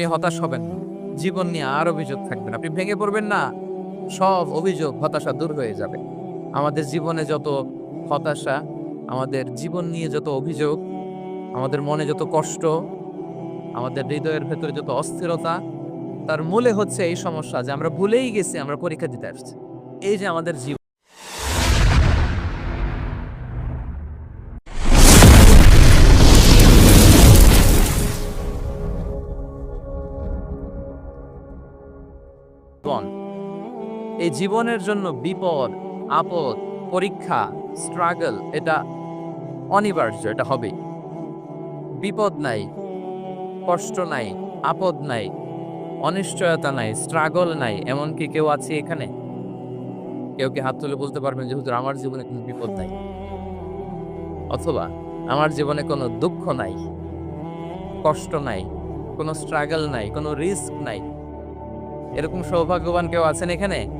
আপনি হতাশ হবেন না। জীবন নিয়ে আর অভিযোগ থাকবেন আপনি ভেঙে পড়বেন না। সব অভিযোগ, হতাশা দূর হয়ে যাবে। আমাদের জীবনে যত হতাশা, আমাদের জীবন নিয়ে যত অভিযোগ, আমাদের মনে যত কষ্ট, আমাদের হৃদয়ের ভেতরে যত অস্থিরতা, তার মূলে হচ্ছে এই সমস্যা যে আমরা ভুলেই গেছি, আমরা পরীক্ষা দিতে আসছি। এই যে আমাদের জীবন এই জীবনের জন্য বিপদ, আপদ, পরীক্ষা স্ট্রাগল এটা অনিবার্য, এটা হবেই। বিপদ নাই, কষ্ট নাই, আপদ নাই, অনিশ্চয়তা নাই স্ট্রাগল নাই, এমনকি কেউ আছে এখানে? কেউ কি হাত তুলে বলতে পারবেন যে, হুজুর, আমার জীবনে কোনো বিপদ নাই? অথবা, আমার জীবনে কোনো দুঃখ নাই, কষ্ট নাই, কোনো স্ট্রাগল নাই, কোনো রিস্ক নাই? এরকম সৌভাগ্যবান কেউ আছেন এখানে?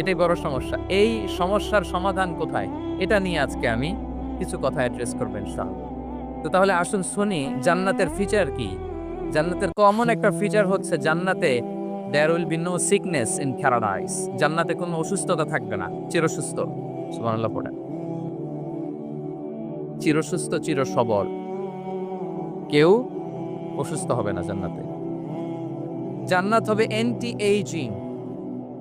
এটাই বড় সমস্যা। এই সমস্যার সমাধান কোথায়? এটা নিয়ে আজকে আমি কিছু কথা অ্যাড্রেস করবেন ইনশাআল্লাহ। তো তাহলে আসুন শুনি, জান্নাতের ফিচার কি? জান্নাতের কমন একটা ফিচার হচ্ছে জান্নাতে there will be no sickness in paradise জান্নাতে কোনো অসুস্থতা থাকবে না, চিরসুস্থ। সুবহানাল্লাহ পড়ে চিরসুস্থ চির সবল কেউ অসুস্থ হবে না জান্নাতে। জান্নাত হবে এন্টি এইজিং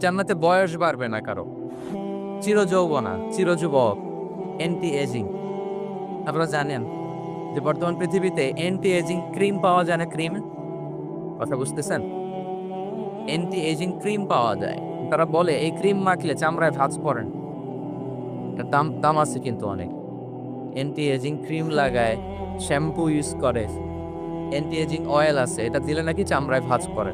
জান্নাতে বয়স বাড়বে না কারও। চির যৌবনা চির যুবক অ্যান্টি এজিং আপনারা জানেন যে বর্তমান পৃথিবীতে অ্যান্টি এজিং ক্রিম পাওয়া যায় না ক্রিম কথা বুঝতেছেন? অ্যান্টি এজিং ক্রিম পাওয়া যায়। তারা বলে, এই ক্রিম মাখলে চামড়ায় ভাঁজ পড়েন দাম দাম আছে কিন্তু অনেক। অ্যান্টি এজিং ক্রিম লাগায় শ্যাম্পু ইউজ করে। অ্যান্টি এজিং অয়েল আছে, এটা দিলে নাকি চামড়ায় ভাঁজ পড়ে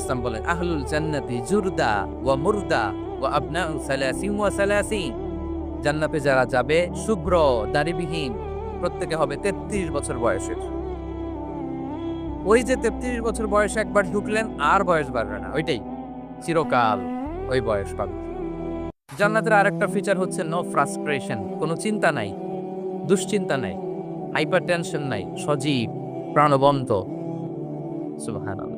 ইসলাম বলেন, আহলুল জান্নাতি জুরদা ওয়া মুরদা ওয়া ওয়া জান্নাতে যারা যাবে, শুভ্র, দাড়িবিহীন, প্রত্যেকে হবে তেত্রিশ বছর বয়সের। ওই যে তেত্রিশ বছর বয়সে একবার ঢুকলেন, আর বয়স বাড়বে না, ওইটাই। চিরকাল ওই বয়স পাবে। জান্নাতের আরেকটা ফিচার হচ্ছে নো ফ্রাস্ট্রেশন কোনো চিন্তা নাই, দুশ্চিন্তা নাই হাইপার টেনশন নাই, সজীব, প্রাণবন্ত। সুবহানাল্লাহ।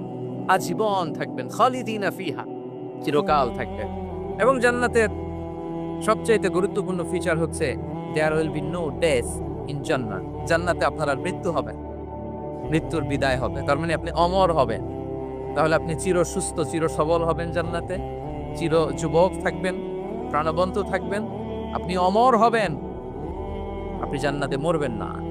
আজীবন থাকবেন, খালিদিনা ফিহা, চিরকাল থাকবেন। এবং জান্নাতের সবচাইতে গুরুত্বপূর্ণ ফিচার হচ্ছে there will be no death in জান্নাত জান্নাতে আপনার আর মৃত্যু হবে মৃত্যুর বিদায় হবে। তার মানে আপনি অমর হবেন। তাহলে আপনি চির সুস্থ, চির সবল হবেন জান্নাতে। চির যুবক থাকবেন, প্রাণবন্ত থাকবেন। আপনি অমর হবেন। আপনি জান্নাতে মরবেন না।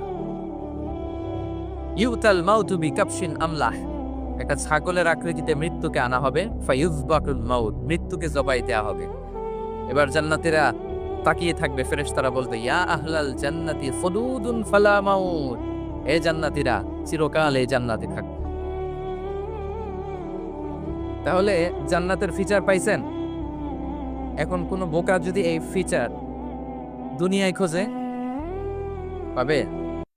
ইউতাল মাউতু বি কাপশিন আমলাহ। একটা ছাগলের আকৃতিতে মৃত্যুকে আনা হবে ফায়ুজবাকুল মাউত, মৃত্যুকে জবাই দেয়া হবে। এবার জান্নাতীরা তাকিয়ে থাকবে, ফেরেশতারা বলতে ইয়া আহলাল জান্নাতি ফুদুদুন ফালা মাউত। এ জান্নাতীরা চিরকাল এই জান্নাতে থাকবে। তাহলে জান্নাতের ফিচার পাইছেন? এখন কোনো বোকা যদি এই ফিচার দুনিয়ায় খোঁজে, পাবে?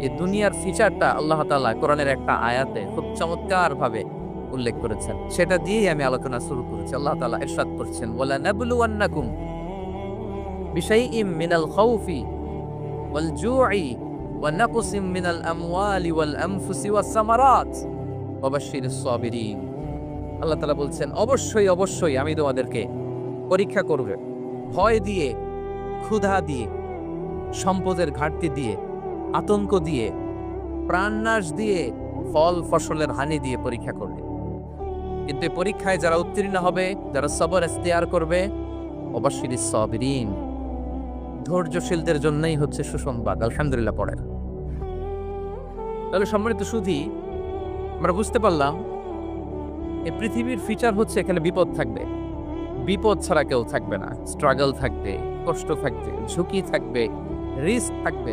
এই দুনিয়ার ফিচারটা আল্লাহ তাআলা কোরআনের একটা আয়াতে খুব চমৎকার ভাবে উল্লেখ করেছেন। সেটা দিয়েই আমি আলোচনা শুরু করেছি। আল্লাহ তালা ইরশাদ করছেন ওয়ালা নাবলুওয়ান্নাকুম বিশাইইম মিনাল খাউফি ওয়াল জু'i ওয়া নাকসিম মিনাল আমওয়ালি ওয়াল আনফুসি ওয়াস সামারাত ওয়া সাবিরিন। আল্লাহ তাআলা বলছেন, অবশ্যই অবশ্যই আমি তোমাদেরকে পরীক্ষা করবে। ভয় দিয়ে, ক্ষুধা দিয়ে, সম্পদের ঘাটতি দিয়ে আতঙ্ক দিয়ে, প্রাণনাশ দিয়ে ফল ফসলের হানি দিয়ে পরীক্ষা করবে কিন্তু পরীক্ষায় যারা উত্তীর্ণ হবে, যারা সবর এখতিয়ার করবে, অবশ্যই সবরিন। ধৈর্যশীলদের জন্যই হচ্ছে সুসংবাদ। আলহামদুলিল্লাহ পড়ে তাহলে সম্মানিত সুধি, আমরা বুঝতে পারলাম, এই পৃথিবীর ফিচার হচ্ছে এখানে বিপদ থাকবে। বিপদ ছাড়া কেউ থাকবে না। স্ট্রাগল থাকবে, কষ্ট থাকবে, ঝুঁকি থাকবে রিস্ক থাকবে।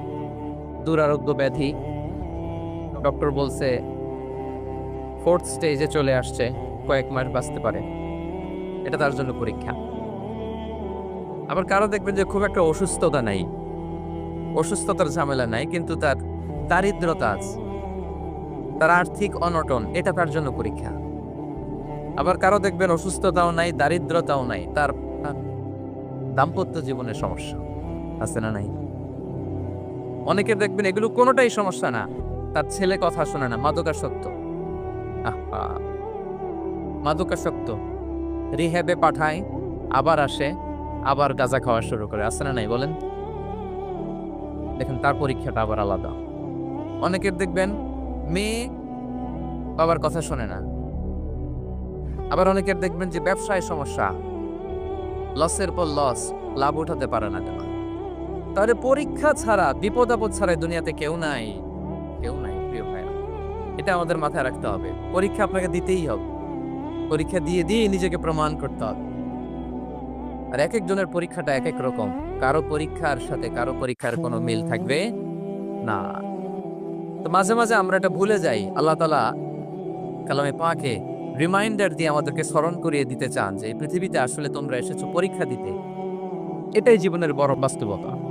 দুরারোগ্য ব্যাধি। ডক্টর বলছে, ফোর্থ স্টেজে চলে আসছে, কয়েক মাস বাঁচতে পারে। এটা তার জন্য পরীক্ষা। আবার কারও দেখবেন যে খুব একটা অসুস্থতা নাই। অসুস্থতার ঝামেলা নাই, কিন্তু তার দারিদ্রতা আছে। তার আর্থিক অনটন, এটা তার জন্য পরীক্ষা। আবার কারও দেখবেন অসুস্থতাও নাই, দারিদ্রতাও নাই, তার দাম্পত্য জীবনের সমস্যা আছে না নাই? অনেকের দেখবেন এগুলো কোনোটাই সমস্যা না। তার ছেলে কথা শোনে না, মাদকাসক্ত। মাদকাসক্ত। রিহ্যাবে পাঠায়, আবার আসে, আবার গাঁজা খাওয়া শুরু করে। আছে না নাই, বলেন? দেখেন, তার পরীক্ষাটা আবার আলাদা। অনেকের দেখবেন মেয়ে বাবার কথা শোনে না। আবার অনেকের দেখবেন যে ব্যবসায় সমস্যা। লসের পর লস লাভ উঠাতে পারে না তাহলে পরীক্ষা ছাড়া, বিপদ আপদ ছাড়া দুনিয়াতে কেউ নাই। কেউ নাই, প্রিয় ভাইরা এটা আমাদের মাথায় রাখতে হবে। পরীক্ষা আপনাকে দিতেই হবে। পরীক্ষা দিয়ে দিয়ে নিজেকে প্রমাণ করতে হবে। আর এক একজনের পরীক্ষাটা এক এক রকম। কারও পরীক্ষার সাথে কারও পরীক্ষার কোনো মিল থাকবে না। তো মাঝে মাঝে আমরা এটা ভুলে যাই। আল্লাহ তালা কালামে পাকে রিমাইন্ডার দিয়ে আমাদেরকে স্মরণ করিয়ে দিতে চান যে পৃথিবীতে আসলে তোমরা এসেছ পরীক্ষা দিতে। এটাই জীবনের বড় বাস্তবতা।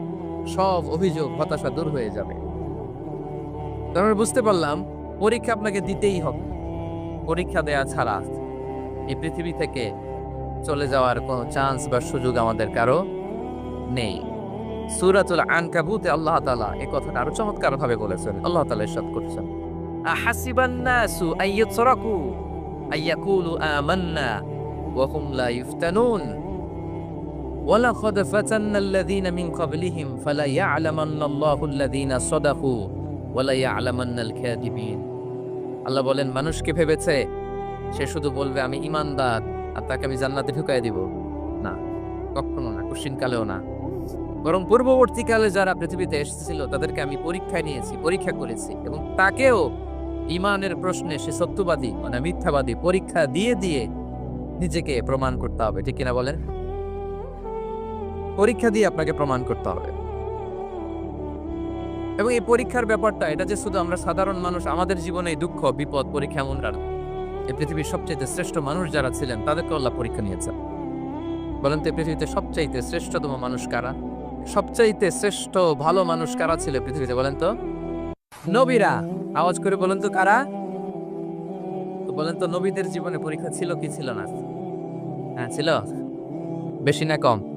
সব অভিযোগ, হতাশা দূর হয়ে যাবে। আমরা বুঝতে পারলাম, পরীক্ষা আপনাকে দিতেই হবে। পরীক্ষা দেয়া ছাড়া এই পৃথিবী থেকে চলে যাওয়ার কোনো চান্স বা সুযোগ আমাদের কারও নেই। সুরাতুল আনকাবুতে আল্লাহ তাআলা এই কথাটা আরও চমৎকার ভাবে বলেছেন। আল্লাহ তাআলা ইরশাদ করছেন। আহাসিবান নাসু আইয়াতরাকু, আইয়াকুলু আমান্না, ওয়া হুম লা ইফতানুন। ওয়ালাকাদ ফাতান্নাল্লাযীনা মিন ক্বাবলিহিম ফালা ইয়া'লামান্নাল্লাহুল্লাযীনা সাদাকু ওয়ালা ইয়া'লামান্নাল কাযিবিন আল্লাহ বলেন, মানুষ ভেবেছে? সে শুধু বলবে, আমি ইমানদার আর তাকে আমি জান্নাতে ঢুকাই দিব। না, কখনো না কুশ্চিন কালেও না। বরং পূর্ববর্তীকালে যারা পৃথিবীতে এসেছিল, তাদেরকে আমি পরীক্ষায় নিয়েছি, পরীক্ষা করেছি এবং তাকেও ইমানের প্রশ্নে সে সত্যবাদী মানে মিথ্যাবাদী পরীক্ষা দিয়ে দিয়ে নিজেকে প্রমাণ করতে হবে। ঠিক কিনা বলেন? পরীক্ষা দিয়ে আপনাকে প্রমাণ করতে হবে। এবং এই পরীক্ষার ব্যাপারটা, এটা যে শুধু আমরা সাধারণ মানুষ, আমাদের জীবনে দুঃখ, বিপদ, পরীক্ষা এমন এই পৃথিবীর সবচেয়ে শ্রেষ্ঠ মানুষ যারা ছিলেন, তাদেরকে আল্লাহ পরীক্ষা নিয়েছেন। বলেন তো, এই পৃথিবীতে সবচাইতে শ্রেষ্ঠতম মানুষ কারা? সবচাইতে শ্রেষ্ঠ, ভালো মানুষ কারা ছিল পৃথিবীতে, বলেন তো? নবীরা। আওয়াজ করে বলেন তো, কারা? তো বলেন তো, নবীদের জীবনে পরীক্ষা ছিল কি ছিল না? হ্যাঁ ছিল। বেশি না, কম।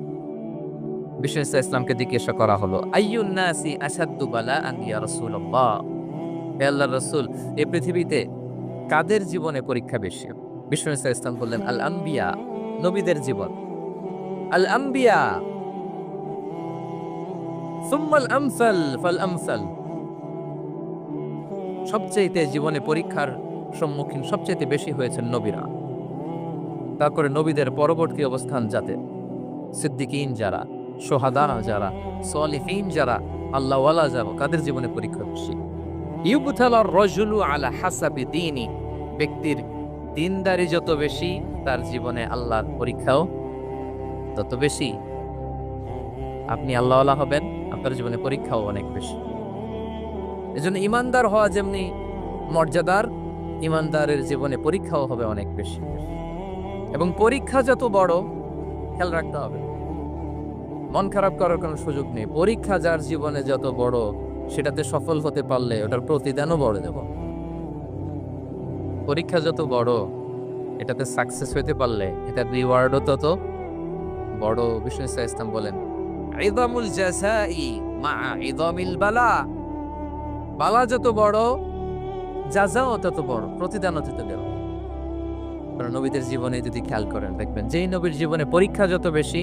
বিষ্ণু ইসলামকে জিজ্ঞাসা করা হলো আইয়ুন নাসি আসাদ্দু বালা আন ইয়া রাসূলুল্লাহ? হে আল্লাহর রাসূল এই পৃথিবীতে কাদের জীবনে পরীক্ষা বেশি? বিষ্ণু ইসলাম বললেন আল আম্বিয়া নবীদের জীবন। আল আম্বিয়া সুম্মাল আমসাল ফাল আমসাল সবচেয়েতে জীবনে পরীক্ষার সম্মুখীন সবচেয়ে বেশি হয়েছেন নবীরা। তারপরে নবীদের পরবর্তী অবস্থান যাতে সিদ্দিকিন যারা সোহাদা যারা, সলিহীন যারা, আল্লাহওয়ালা যারা কাদের জীবনে পরীক্ষা বেশি ইউবুথালার রজুলু আলা হাসাবি দিনই ব্যক্তির দিনদারি যত বেশি, তার জীবনে আল্লাহর পরীক্ষাও তত বেশি। আপনি আল্লাহওয়ালা হবেন, আপনার জীবনে পরীক্ষাও অনেক বেশি। এজন্য ইমানদার হওয়া যেমনি মর্যাদার, ইমানদারের জীবনে পরীক্ষাও হবে অনেক বেশি। এবং পরীক্ষা যত বড়, খেয়াল রাখতে হবে। মন খারাপ করার কোনো সুযোগ নেই। পরীক্ষা যার জীবনে যত বড়, সেটাতে সফল হতে পারলে ওটার প্রতিদানও বড় দেব। পরীক্ষা যত বড়, এটাতে সাকসেস হতে পারলে, এটার রিওয়ার্ডও তত বড়। ইসা ইসলাম বলেন, ইদামুল জাসাই মা ইদামিল বালা। বালা যত বড় যাজাও তত বড়, প্রতিদানও তত কারণ নবীদের জীবনে যদি খেয়াল করেন, দেখবেন যেই নবীর জীবনে পরীক্ষা যত বেশি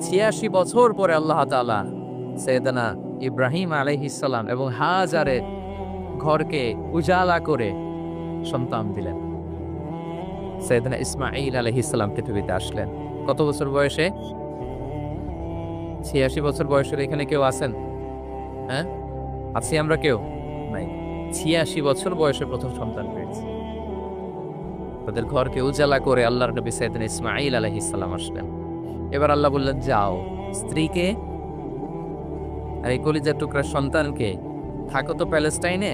ছিয়াশি বছর পরে আল্লাহ তাআলা সৈয়দানা ইব্রাহিম আলাইহিসসালাম এবং হাজারে ঘরকে উজালা করে সন্তান দিলেন। সৈয়দানা ইসমাঈল আলাইহিসসালাম পৃথিবীতে আসলেন। কত বছর বয়সে? ছিয়াশি বছর বয়সের এখানে কেউ আছেন? হ্যাঁ? আছি আমরা কেউ? নাই। ছিয়াশি বছর বয়সে প্রথম সন্তান পেয়েছে। তাদের ঘরকে উজালা করে আল্লাহর নবী সৈয়দিন ইসমাইল আলহিসাল্লাম আসলেন। এবার আল্লাহ বললেন, যাও, স্ত্রীকে আর এই কলিজার টুকরার সন্তানকে থাকো তো প্যালেস্টাইনে।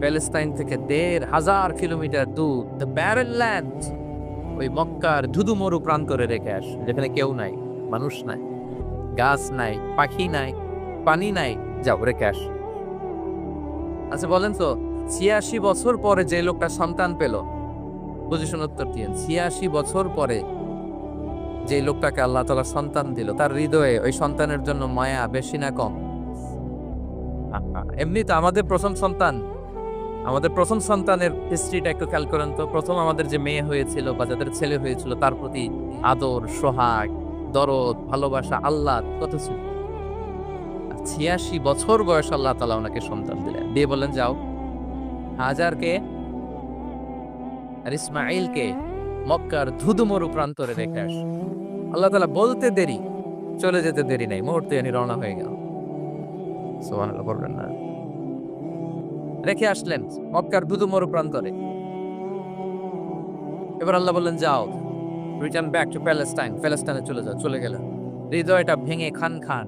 প্যালেস্টাইন থেকে দেড় হাজার কিলোমিটার দূর দ্য ব্যারেন ল্যান্ড ওই মক্কার ধুধু মরু প্রান্তরে রেখে আস, যেখানে কেউ নাই, মানুষ নাই, গাছ নাই, পাখি নাই, পানি নাই। যাও, রেখে আস। আচ্ছা বলেন তো, ছিয়াশি বছর পরে যে লোকটা সন্তান পেল পজিশন উত্তর দিয়েন, ছিয়াশি বছর পরে যে লোকটাকে আল্লাহ তালা সন্তান দিল, তার হৃদয়ে ওই সন্তানের জন্য মায়া বেশি না কম। এমনি তো আমাদের প্রথম সন্তান, আমাদের প্রথম সন্তানের হিস্ট্রিটা একটু খেয়াল করেন তো, প্রথম আমাদের যে মেয়ে হয়েছিল বা যাদের ছেলে হয়েছিল, তার প্রতি আদর, সোহাগ, দরদ, ভালোবাসা, আল্লাহ কত ছিল? ছিয়াশি বছর বয়স আল্লাহ তালা ওনাকে সন্তান দিলেন। দিয়ে বলেন যাও। হাজারকে আর ইসমাইলকে মক্কার ধুধুমরু প্রান্তরে রেখে আস। আল্লাহ তালা বলতে দেরি, চলে যেতে দেরি নাই, মুহূর্তে উনি রওনা হয়ে গেল। রেখে আসলেন মক্কার ধুধুমরু প্রান্তরে। এবার আল্লাহ বললেন, যাও রিটার্ন ব্যাক টু প্যালেস্টাইন প্যালেস্টাইনে চলে যাও, চলে গেলেন হৃদয়টা ভেঙে খান খান।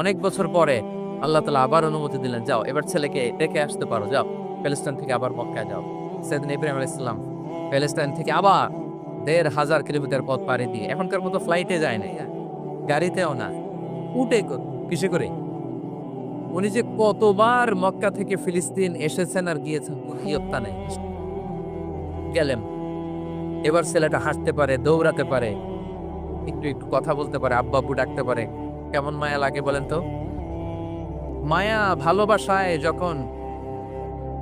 অনেক বছর পরে আল্লাহ তালা আবার অনুমতি দিলেন, যাও, এবার ছেলেকে রেখে আসতে পারো, যাও প্যালেস্টাইন থেকে আবার মক্কায় যাও। সেদিন ইব্রাহিম আলাইসাল্লাম প্যালেস্টাইন থেকে আবার দেড় হাজার কিলোমিটার পথ পাড়ি দিয়ে। এখনকার মতো ফ্লাইটে যায় না গাড়িতেও না। উঠে কিসে করে? উনি যে কতবার মক্কা থেকে ফিলিস্তিন এসেছেন আর গিয়েছেন গেলেন। এবার ছেলেটা হাসতে পারে, দৌড়াতে পারে। একটু একটু কথা বলতে পারে আব্বা আব্বু ডাকতে পারে। কেমন মায়া লাগে বলেন তো? মায়া ভালোবাসায় যখন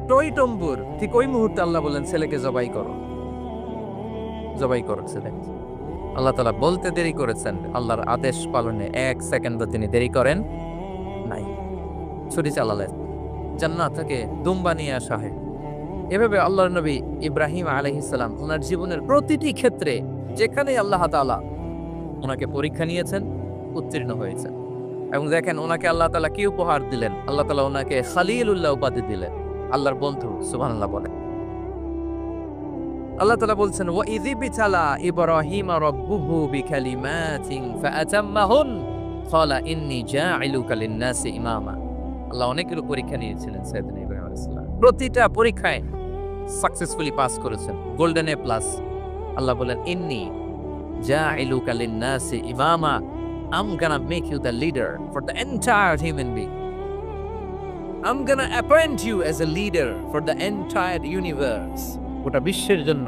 টইটম্বুর ঠিক ওই মুহূর্তে আল্লাহ বলেন, ছেলেকে জবাই করো। জবাই করো ছেলে আল্লাহ তালা বলতে দেরি করেছেন, আল্লাহর আদেশ পালনে এক সেকেন্ড তিনি দেরি করেন নাই। ছুরি চালালেন। জান্নাত থেকে দুম্বা নিয়ে আসা হয়। এভাবে আল্লাহর নবী ইব্রাহিম আলহিসাল্লাম ওনার জীবনের প্রতিটি ক্ষেত্রে যেখানে আল্লাহ তাআলা ওনাকে পরীক্ষা নিয়েছেন, উত্তীর্ণ হয়েছেন। এবং দেখেন ওনাকে আল্লাহ তালা কি উপহার দিলেন? আল্লাহ তালা ওনাকে খালিলুল্লাহ উপাধি দিলেন। আল্লাহর বন্ধু, সুবহানাল্লাহ বলে। আল্লাহ তাআলা বলছেন ওয়া ইযি বিতালা ইব্রাহিম রাব্বুহু বিকালিমাতিন ফাআতাম্মাহুন ক্বালা ইন্নী জাইলুকা লিন-নাসি ইমামা আল্লাহ অনেকগুলো পরীক্ষা নিয়েছিলেন সাইয়েদনা ইব্রাহিম আলাইহিস সালাম প্রতিটা পরীক্ষায় সাকসেসফুলি পাস করেছেন গোল্ডেন এ প্লাস আল্লাহ বলেন ইন্নি জাইলুকা লিন-নাসি ইমামা I'm gonna make you the leader for the entire human being. I'm gonna appoint you as a leader for the entire universe. গোটা বিশ্বের জন্য,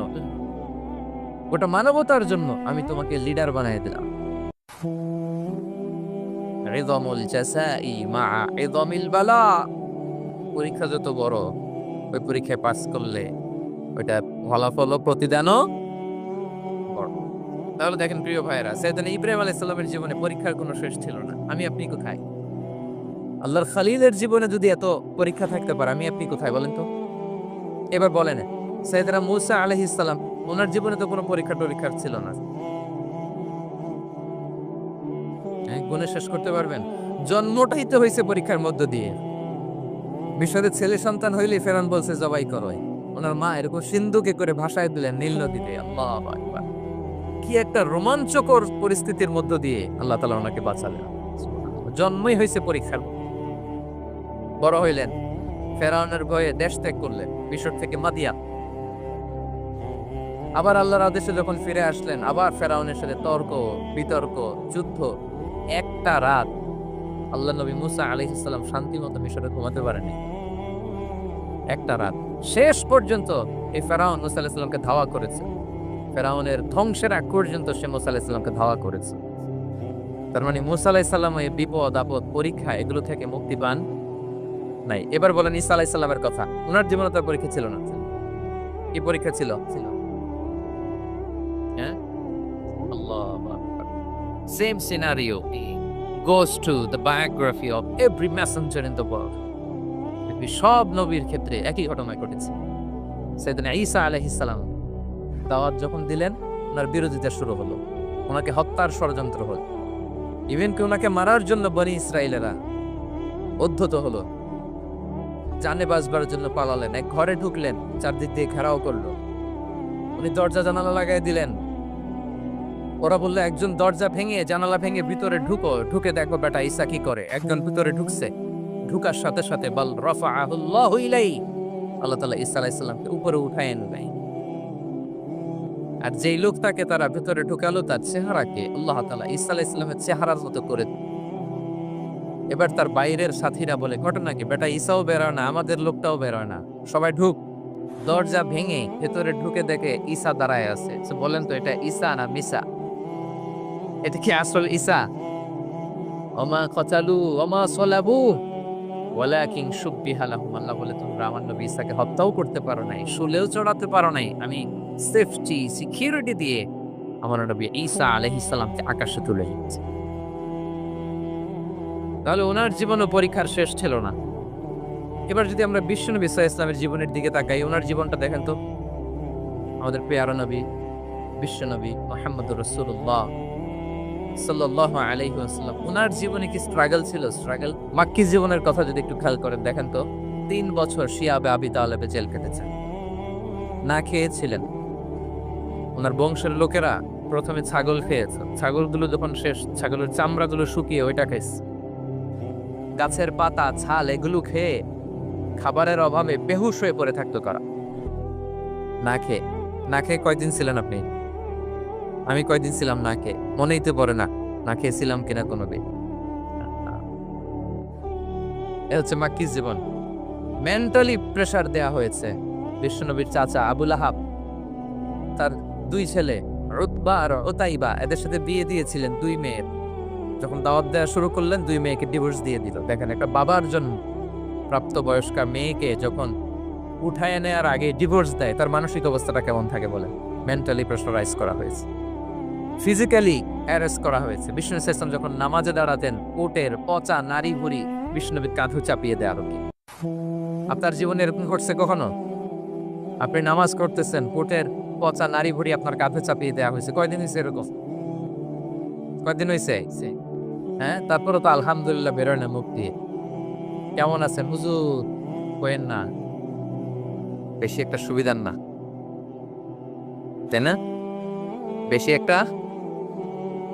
গোটা মানবতার জন্য আমি তোমাকে লিডার বানিয়ে দিলাম। রিদমুল জাসাই মা রিদমিল বালা। পরীক্ষা যত বড়, ওই পরীক্ষায় পাস করলে ওইটা ফলাফল প্রতিদানও তাহলে দেখেন প্রিয় ভাইরা সৈয়দান ইব্রাহিম আলাইহিস সালামের জীবনে পরীক্ষার কোনো শেষ ছিল না। আমি আপনি কোথায়? আল্লাহর খালিলের জীবনে যদি এত পরীক্ষা থাকতে পারে, আমি আপনি কোথায় বলেন তো? এবার বলেন। সৈয়দনা মুসা আলাইহিস সালাম ওনার জীবনে তো কোনো পরীক্ষা টরীক্ষার ছিল না। হ্যাঁ, গুণে শেষ করতে পারবেন। জন্মটাই তো হয়েছে পরীক্ষার মধ্য দিয়ে। বিশ্বদের ছেলে সন্তান হইলে ফেরান বলছে জবাই করো ওনার মা এরকম সিন্ধুকে করে ভাষায় দিলেন নীল নদীতে আল্লাহ কি একটা রোমাঞ্চকর পরিস্থিতির মধ্য দিয়ে আল্লাহ তালা ওনাকে বাঁচালেন। জন্মই হয়েছে পরীক্ষার বড় হইলেন ফেরাউনের ভয়ে দেশ ত্যাগ করলেন মিশর থেকে মাদিয়া আবার আল্লাহর আদেশে যখন ফিরে আসলেন, আবার ফেরাউনের সাথে তর্ক, বিতর্ক, যুদ্ধ, একটা রাত আল্লাহ নবী মুসা আলাইহিসসালাম শান্তি মতো মিশরে ঘুমাতে পারেনি একটা রাত। শেষ পর্যন্ত এই ফেরাউন মুসা আলাইহিসসালামকে ধাওয়া করেছে। ফেরাউনের ধ্বংসের আগ পর্যন্ত সে মুসা আলাইহিসসালামকে ধাওয়া করেছে। তার মানে মুসা আলাইহিসসালাম এই বিপদ, আপদ, পরীক্ষা এগুলো থেকে মুক্তি পান নাই। এবার বলেন ঈসা আলাইহিসসালামের কথা। ওনার জীবনে তার পরীক্ষা ছিল না। কি পরীক্ষা ছিল ছিল? হ্যাঁ Allah same scenario to the biography of every messenger in the world. পৃথিবীর সব নবীর ক্ষেত্রে একই ঘটনা ঘটেছে। সেদিন ঈসা আলাইহিস সালাম দাওয়াত যখন দিলেন, ওনার বিরোধিতা শুরু হলো। ওনাকে হত্যার ষড়যন্ত্র হলো। ইভেন কি ওনাকে মারার জন্য বনি ইসরায়েলেরা উদ্ধত হলো। জানে বাঁচবার জন্য পালালেন, এক ঘরে ঢুকলেন, চারদিক দিয়ে ঘেরাও করল। উনি দরজা জানালা লাগাই দিলেন। ওরা বলল, একজন দরজা ভেঙে, জানালা ভেঙে ভিতরে ঢুকো। ঢুকে দেখো বেটা ঈসা কি করে। একজন ভিতরে ঢুকছে। ঢুকার সাথে সাথে বল রফা আহুল্লাহ ইলাই আল্লাহ তালা ঈসা আলাইসাল্লামকে উপরে উঠায় নেয় আর যেই লোক তাকে তারা ভেতরে ঢুকালো, তার চেহারাকে আল্লাহ তালা ঈসা আলাইসাল্লামের চেহারার মতো করে এবার তার বাইরের সাথীরা বলে, ঘটনা কি? বেটা ঈসাও বেরোয় না, আমাদের লোকটাও বেরোয় না। সবাই ঢুক। দরজা ভেঙে ভেতরে ঢুকে দেখে ঈসা দাঁড়ায় আছে। বলেন তো, এটা ঈসা না মিসা? এটা কি আসল ঈসা? অমা কচালু ওমা সলাবু। ওয়ালাকিন সুব্বিহা লাহুম, আল্লাহ বলে, তোমরা আমার নবী ঈসাকে হত্যাও করতে পারো নাই, শুলেও চড়াতে পারো নাই। আমি সেফটি সিকিউরিটি দিয়ে আমার নবী ঈসা আলাইহিস সালামকে আকাশে তুলে নিয়েছি। তাহলে ওনার জীবনও পরীক্ষার শেষ ছিল না। এবার যদি আমরা বিশ্বনবী ইসা ইসলামের জীবনের দিকে তাকাই, ওনার জীবনটা দেখেন তো। আমাদের পেয়ারা নবী, বিশ্বনবী মোহাম্মদ রসুল্লাহ সাল্লাহ আলাইহাল্লাম ওনার জীবনে কি স্ট্রাগল ছিল? স্ট্রাগল মাক্কি জীবনের কথা যদি একটু খেয়াল করেন, দেখেন তো, তিন বছর শিয়াবে আবি তালেবে জেল কেটেছেন না খেয়েছিলেন। ওনার বংশের লোকেরা প্রথমে ছাগল খেয়েছে। ছাগলগুলো যখন শেষ, ছাগলের চামড়াগুলো শুকিয়ে ওইটা খাইছে। গাছের পাতা, ছাল, এগুলো খেয়ে খাবারের অভাবে বেহুশ হয়ে পড়ে থাকতো করা না খেয়ে না খেয়ে কয়দিন ছিলেন আপনি? আমি কয়দিন ছিলাম না খেয়ে, মনেই তো পড়ে না না খেয়েছিলাম কিনা কোনো দিন। এ হচ্ছে মাক্কির জীবন। মেন্টালি প্রেসার দেয়া হয়েছে বিশ্বনবীর চাচা আবুল আহাব তার দুই ছেলে রুতবা আর ওতাইবা এদের সাথে বিয়ে দিয়েছিলেন দুই মেয়ের। যখন দাওয়াত দেওয়া শুরু করলেন, দুই মেয়েকে ডিভোর্স দিয়ে দিল। দেখেন, একটা বাবার জন্য প্রাপ্তবয়স্কা মেয়েকে যখন উঠায় নেওয়ার আগে ডিভোর্স দেয়, তার মানসিক অবস্থাটা কেমন থাকে বলে মেন্টালি প্রেশারাইজ করা হয়েছে। ফিজিক্যালি অ্যারেস্ট করা হয়েছে। বিষ্ণু ইসলাম যখন নামাজে দাঁড়াতেন কোটের পচা নারী ভুড়ি বিষ্ণুনবীর কাঁধু চাপিয়ে দেওয়া হতো। আপনার জীবনে এরকম ঘটছে কখনো? আপনি নামাজ করতেছেন কোটের পচা নারী ভুড়ি আপনার কাঁধে চাপিয়ে দেওয়া হয়েছে। কয়দিন হয়েছে এরকম? কয়দিন হয়েছে? হ্যাঁ তারপরে তো আলহামদুলিল্লাহ বেরোয় না দিয়ে। কেমন আছেন? হুজুর, কোয়েন না। বেশি একটা সুবিধার না। তাই না? বেশি একটা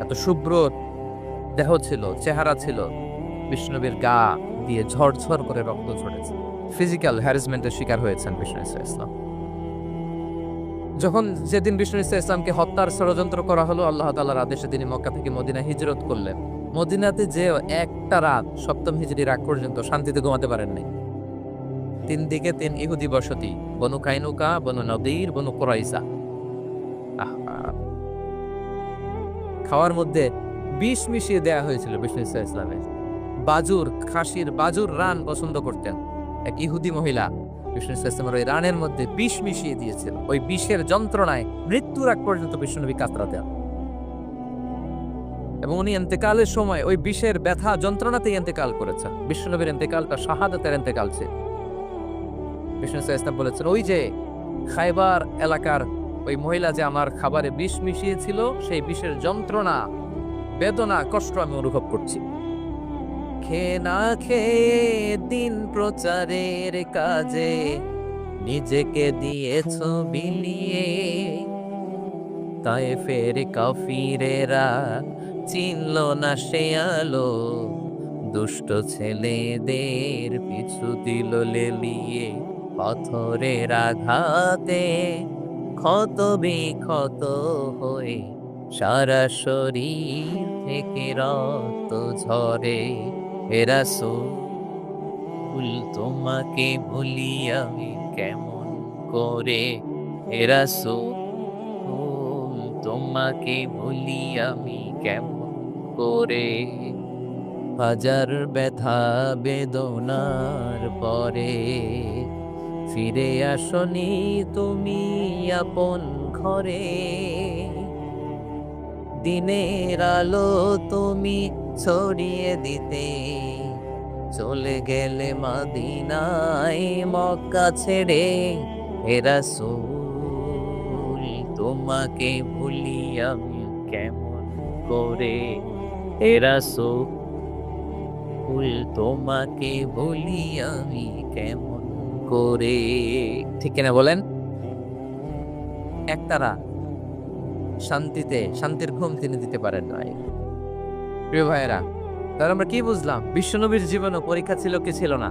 এত শুভ্র দেহ ছিল, চেহারা ছিল। বিষ্ণবীর গা দিয়ে ঝরঝর করে রক্ত ঝরেছে। ফিজিক্যাল হ্যারাসমেন্টের শিকার হয়েছেন বিষ্ণু ইসলাম। যখন যেদিন বিষ্ণু ইসা ইসলামকে হত্যার ষড়যন্ত্র করা হলো, আল্লাহ তাআলার আদেশে তিনি মক্কা থেকে মদিনা হিজরত করলেন। মদিনাতে যে একটা রাত সপ্তম হিজরি রাগ পর্যন্ত শান্তিতে ঘুমাতে পারেন নাই। তিন দিকে তিন ইহুদি বসতি, বনু কাইনুকা, বনু নদীর, বনু কোরাইসা আহা। খাওয়ার মধ্যে বিষ মিশিয়ে দেয়া হয়েছিল বিষ্ণু ইসা ইসলামের। বাজুর, খাসির বাজুর রান পছন্দ করতেন এক ইহুদি মহিলা। বিষ্ণু ইসা ইসলামের ওই রানের মধ্যে বিষ মিশিয়ে দিয়েছিল ওই বিষের যন্ত্রণায় মৃত্যুর আগ পর্যন্ত বিষ্ণুনবী কাতরাতেন এবং উনি এন্তেকালের সময় ওই বিষের ব্যথা যন্ত্রণাতেই এন্তেকাল করেছেন। বিষ্ণুনবীর এন্তেকালটা শাহাদাতের এন্তেকাল ছিল। বিষ্ণু ইসা ইসলাম বলেছেন, ওই যে খাইবার এলাকার ওই মহিলা যে আমার খাবারে বিষ মিশিয়েছিল, সেই বিষের যন্ত্রণা, বেদনা, কষ্ট আমি অনুভব করছি। খেয়ে না খেয়ে দিন প্রচারের কাজে নিজেকে দিয়েছ বিলিয়ে। তাই ফের কাফিরেরা চিনল না সে আলো, দুষ্ট ছেলেদের পিছু দিল লেলিয়ে পাথরের আঘাতে। ক্ষত বিক্ষত হয়ে সারা শরীর থেকে রক্ত ঝরে। এরাসুল তোমাকে ভুলি আমি কেমন করে? এরা এরাসুল তোমাকে ভুলি আমি কেমন করে? হাজার ব্যথা বেদনার পরে ফিরে আসনি তুমি আপন ঘরে। দিনের আলো তুমি ছড়িয়ে দিতে। চলে গেলে মাদিনায় মক্কা ছেড়ে এরাসুল তোমাকে ভুলি আমি কেমন করে? এরাসুল তোমাকে ভুলি আমি কেমন করে। ঠিক কিনা বলেন? একতারা শান্তিতে, শান্তির ঘুম তিনি দিতে পারেন নাই। প্রিয় ভাইয়েরা, তাহলে আমরা কি বুঝলাম? বিশ্বনবীর জীবনে পরীক্ষা ছিল কি ছিল না?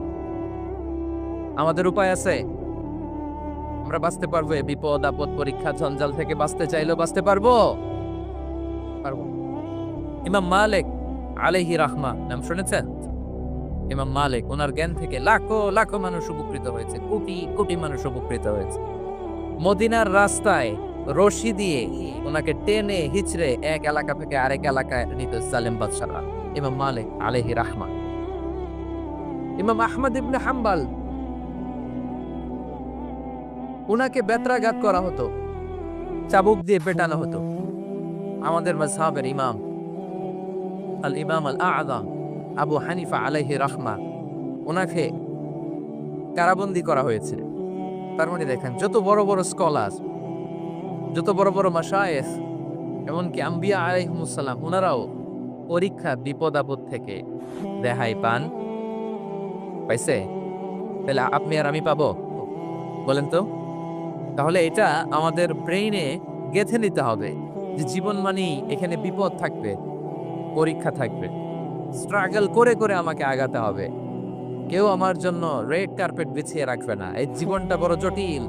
আমাদের উপায় আছে? আমরা বাঁচতে পারব বিপদ, আপদ, পরীক্ষা ঝঞ্ঝাল থেকে বাঁচতে চাইলেও বাঁচতে পারব। পারব। ইমাম মালিক আলাইহি রাহমা, নাম শুনেছেন? ইমাম মালিক ওনার জ্ঞান থেকে লাখো লাখো মানুষ উপকৃত হয়েছে, কোটি কোটি মানুষ উপকৃত হয়েছে। মদিনার রাস্তায় রশি দিয়ে ওনাকে টেনে, হিচড়ে এক এলাকা থেকে আরেক এলাকায় নিত সালেম বাদশারা ইমাম মালিক আলাইহি রাহমা ইমাম আহমদ ইবনে হাম্বাল ওনাকে বেত্রাঘাত করা হতো, চাবুক দিয়ে পেটানো হতো। আমাদের মাযহাবের ইমাম আল ইমাম আল আযম আবু হানিফা আলাইহি রাহমা ওনাকে কারাবন্দি করা হয়েছে। তার মানে দেখেন, যত বড় বড় স্কলার যত বড় বড় মাসায়েফ এমনকি আম্বিয়া আলাইহিমুসাল্লাম ওনারাও পরীক্ষা বিপদ আপদ থেকে দেহাই পান। পাইছে? তাহলে আপনি আর আমি পাবো? বলেন তো। তাহলে এটা আমাদের ব্রেইনে গেথে নিতে হবে যে জীবন মানেই এখানে বিপদ থাকবে, পরীক্ষা থাকবে। স্ট্রাগল করে করে আমাকে আগাতে হবে। কেউ আমার জন্য রেড কার্পেট বিছিয়ে রাখবে না। এই জীবনটা বড় জটিল।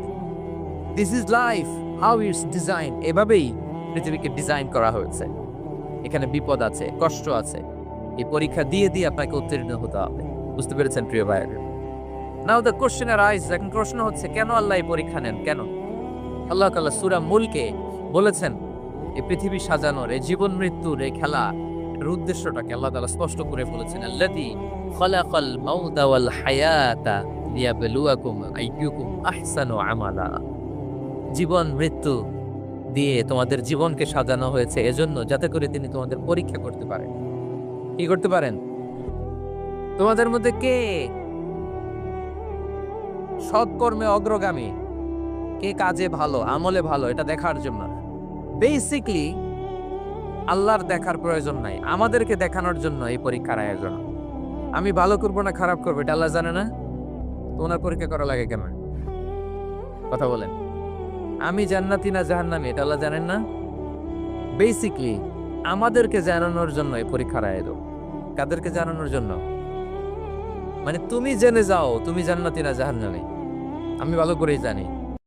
This is life how it's design এভাবেই পৃথিবীকে ডিজাইন করা হয়েছে। এখানে বিপদ আছে, কষ্ট আছে। এই পরীক্ষা দিয়ে দিয়ে আপনাকে উত্তীর্ণ হতে হবে। বুঝতে পেরেছেন, প্রিয় ভাই নাও দ্য কোশ্চেন আর আইস এখন প্রশ্ন হচ্ছে, কেন আল্লাহ এই পরীক্ষা নেন? কেন? আল্লাহ তাআলা সূরা মুলকে বলেছেন, এই পৃথিবী সাজানোর, এই জীবন মৃত্যুর এই খেলা উদ্দেশ্যটাকে আল্লাহ তাআলা স্পষ্ট করে বলেছেন, আল্লাযী খালাকাল মাউতা ওয়াল হায়াতা লিয়াবলুয়াকুম আইয়ুকুম আহসানু আমালা। জীবন, মৃত্যু দিয়ে তোমাদের জীবনকে সাজানো হয়েছে এজন্য যাতে করে তিনি তোমাদের পরীক্ষা করতে পারেন। কি করতে পারেন? তোমাদের মধ্যে কে সৎকর্মে অগ্রগামী? কে কাজে ভালো, আমলে ভালো, এটা দেখার জন্য। বেসিকলি আল্লাহর দেখার প্রয়োজন নাই। আমাদেরকে দেখানোর জন্য এই পরীক্ষার আয়োজন। আমি ভালো করব না খারাপ করব, এটা আল্লাহ জানে না? ওনার পরীক্ষা করা লাগে কেন? কথা বলেন। আমি জান্নাতি না জাহান্নামি, এটা আল্লাহ জানেন না? বেসিকলি আমাদেরকে জানানোর জন্য এই পরীক্ষার আয়োজন। কাদেরকে জানানোর জন্য? মানে তুমি জেনে যাও, তুমি জান্নাতি না জাহান্নামি। আমি ভালো করেই জানি।